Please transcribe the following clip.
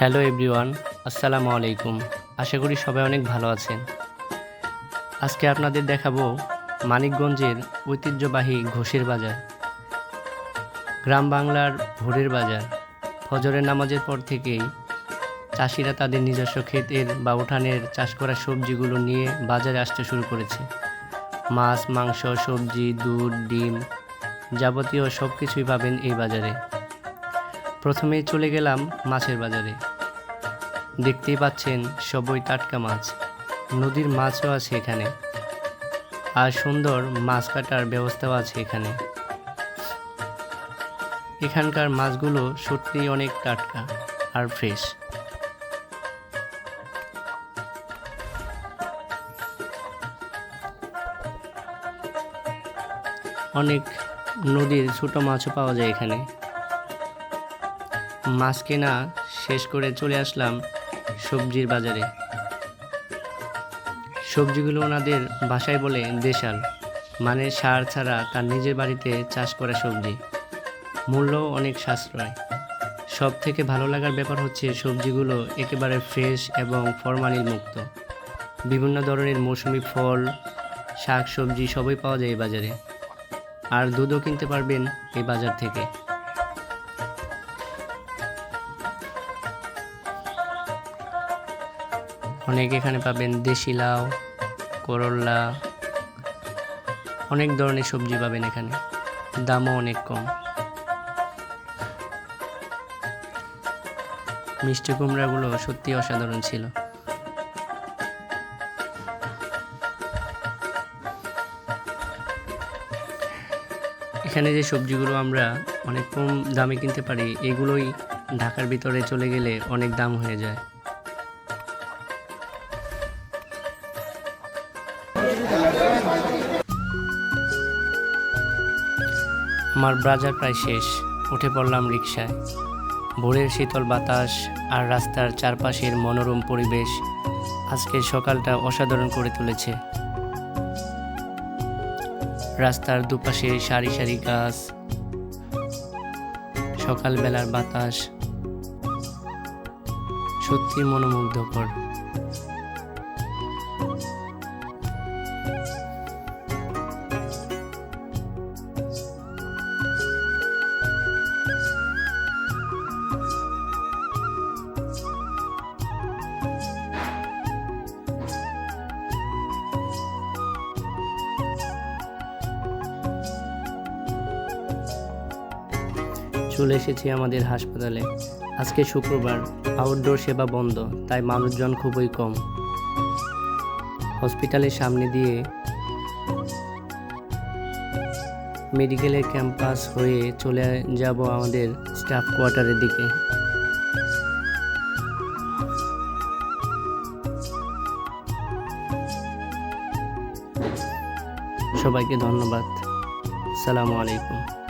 Hello everyone, আসসালামু আলাইকুম। আশা করি সবাই অনেক ভালো আছেন। আজকে আপনাদের দেখাবো মানিকগঞ্জের ঐতিহ্যবাহী ঘোষের বাজার, গ্রাম বাংলার ভোরের বাজার। ফজরের নামাজের পর থেকেই চাষিরা তাদের নিজস্ব ক্ষেতের বা উঠানের চাষ করা সবজিগুলো নিয়ে বাজারে আসতে শুরু করেছে। মাছ, মাংস, সবজি, দুধ, ডিম যাবতীয় সব কিছুই পাবেন এই বাজারে। প্রথমেই চলে গেলাম মাছের বাজারে। দেখতেই পাচ্ছেন সবই টাটকা মাছ। নদীর মাছও আছে এখানে। আর সুন্দর মাছ কাটার ব্যবস্থাও আছে এখানে। এখানকার মাছগুলো সত্যিই অনেক টাটকা আর ফ্রেশ। অনেক নদীর ছোট মাছও পাওয়া যায় এখানে। মাছ কেনা শেষ করে চলে আসলাম সবজির বাজারে। সবজিগুলো ওনাদের বাসায় বলে দেশাল মানে সার ছাড়া তার নিজের বাড়িতে চাষ করা সবজি। মূল্য অনেক সাশ্রয়। সব থেকে ভালো লাগার ব্যাপার হচ্ছে সবজিগুলো একেবারে ফ্রেশ এবং ফরমালিন মুক্ত। বিভিন্ন ধরনের মৌসুমি ফল শাক সবজি সবই পাওয়া যায় এই বাজারে। আর দুধও কিনতে পারবেন এই বাজার থেকে। অনেক এখানে পাবেন দেশি লাউ, করল্লা, অনেক ধরনের সবজি পাবেন এখানে। দামও অনেক কম। মিষ্টি কুমড়াগুলো সত্যি অসাধারণ ছিল। এখানে যে সবজিগুলো আমরা অনেক কম দামে কিনতে পারি, এগুলোই ঢাকার ভিতরে চলে গেলে অনেক দাম হয়ে যায়। আমার ব্রাজার প্রায় শেষ। উঠে পড়লাম রিক্সায় ভোরের শীতল বাতাস আর রাস্তার চারপাশের মনোরম পরিবেশ আজকের সকালটা অসাধারণ করে তুলেছে। রাস্তার দুপাশে সারি সারি গাছ, সকালবেলার বাতাস সত্যি মনোমুগ্ধকর। চলে এসেছি আমাদের হাসপাতালে। আজকে শুক্রবার আউটডোর সেবা বন্ধ, তাই মানুষজন খুবই কম। হসপিটালের সামনে দিয়ে মেডিকেলের ক্যাম্পাস হয়ে চলে যাব আমাদের স্টাফ কোয়ার্টারের দিকে। সবাইকে ধন্যবাদ। সালামু আলাইকুম।